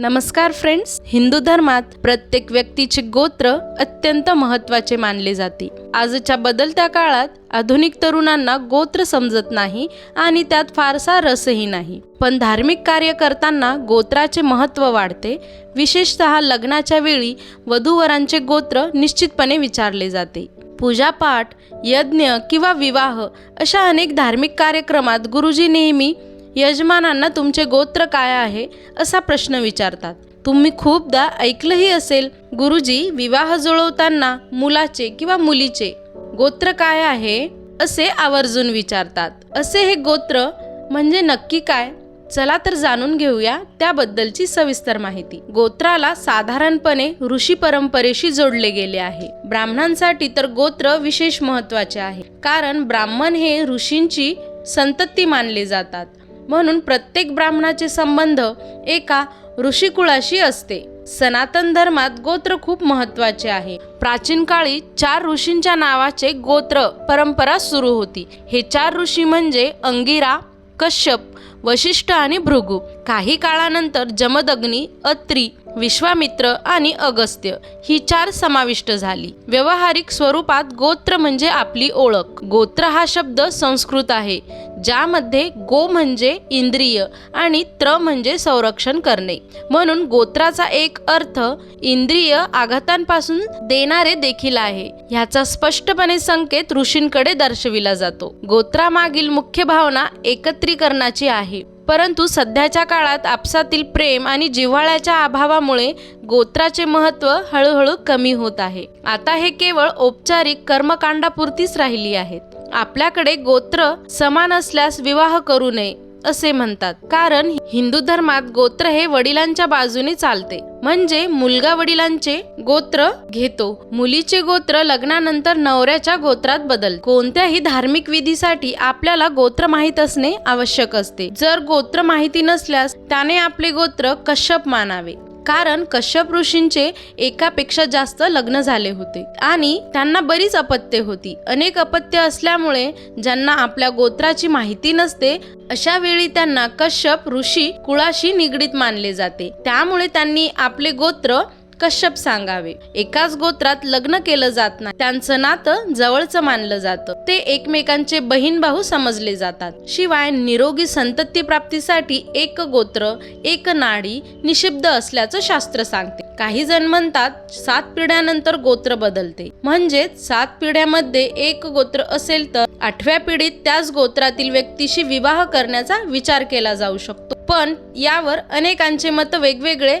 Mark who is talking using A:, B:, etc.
A: नमस्कार फ्रेंड्स हिंदू धर्मात प्रत्येक व्यक्तीचे गोत्र अत्यंत महत्त्वाचे मानले जाते. आजच्या बदलत्या काळात आधुनिक तरुणांना गोत्र समजत नाही आणि त्यात फारसा रसही नाही. पण धार्मिक कार्य करताना गोत्राचे महत्त्व वाढते. विशेषतः लग्नाच्या वेळी वधूवरांचे गोत्र निश्चितपणे विचारले जाते. पूजापाठ यज्ञ किंवा विवाह अशा अनेक धार्मिक कार्यक्रमात गुरुजी नेहमी यजमानांना तुमचे गोत्र काय आहे असा प्रश्न विचारतात. तुम्ही खूपदा ऐकलंही असेल गुरुजी विवाह जुळवताना मुलाचे किंवा मुलीचे गोत्र काय आहे असे आवर्जून विचारतात. असे हे गोत्र म्हणजे नक्की काय? चला तर जाणून घेऊया त्याबद्दलची सविस्तर माहिती. गोत्राला साधारणपणे ऋषी परंपरेशी जोडले गेले आहे. ब्राह्मणांसाठी तर गोत्र विशेष महत्त्वाचे आहे. कारण ब्राह्मण हे ऋषींची संतती मानले जातात. म्हणून प्रत्येक ब्राह्मणाचे संबंध एका ऋषिकुळाशी असते. सनातन धर्मात गोत्र खूप महत्त्वाचे आहे. प्राचीन काळी चार ऋषींच्या नावाचे गोत्र परंपरा सुरू होती. हे चार ऋषी म्हणजे अंगिरा कश्यप वशिष्ठ आणि भृगू. काही काळानंतर जमदग्नी अत्री विश्वामित्र आणि अगस्त्य ही चार समाविष्ट झाली. व्यवहारिक स्वरूपात गोत्र म्हणजे आपली ओळख. गोत्र हा शब्द संस्कृत आहे ज्यामध्ये गो म्हणजे इंद्रिय आणि त्र म्हणजे संरक्षण करणे. म्हणून गोत्राचा एक अर्थ इंद्रिय आघातांपासून देणारे देखील आहे ह्याचा स्पष्टपणे संकेत ऋषींकडे दर्शविला जातो. गोत्रामागील मुख्य भावना एकत्रीकरणाची आहे. परंतु सध्याच्या काळात आपसातील प्रेम आणि जिव्हाळ्याच्या अभावामुळे गोत्राचे महत्त्व हळूहळू कमी होत आहे. आता हे केवळ औपचारिक कर्मकांडापुरतीच राहिली आहेत. आपल्याकडे गोत्र समान असल्यास विवाह करू नये. असे म्हणतात. कारण हिंदू धर्मात गोत्र हे वडिलांच्या बाजूने चालते. म्हणजे मुलगा वडिलांचे गोत्र घेतो. मुलीचे गोत्र लग्नानंतर नवऱ्याच्या गोत्रात बदल. कोणत्याही धार्मिक विधीसाठी आपल्याला गोत्र माहीत असणे आवश्यक असते. जर गोत्र माहिती नसल्यास त्याने आपले गोत्र कश्यप मानावे. कारण कश्यप ऋषींचे एकापेक्षा जास्त लग्न झाले होते. आणि त्यांना बरीच अपत्ये होती. अनेक अपत्य असल्यामुळे ज्यांना आपल्या गोत्राची माहिती नसते अशा वेळी त्यांना कश्यप ऋषी कुळाशी निगडीत मानले जाते. त्यामुळे त्यांनी आपले गोत्र कश्यप सांगावे. एकाच गोत्रात लग्न केलं जात नाही. त्यांचं नातं जवळचं मानलं जातं. ते एकमेकांचे बहीण भाऊ समजले जातात. शिवाय निरोगी संतती प्राप्तीसाठी एक गोत्र एक नाडी निषिद्ध असल्याचं शास्त्र सांगते. काही जण म्हणतात सात पिढ्यानंतर गोत्र बदलते. म्हणजेच सात पिढ्यामध्ये एक गोत्र असेल तर आठव्या पिढीत त्याच गोत्रातील व्यक्तीशी विवाह करण्याचा विचार केला जाऊ शकतो. पण यावर अनेकांचे मत वेगवेगळे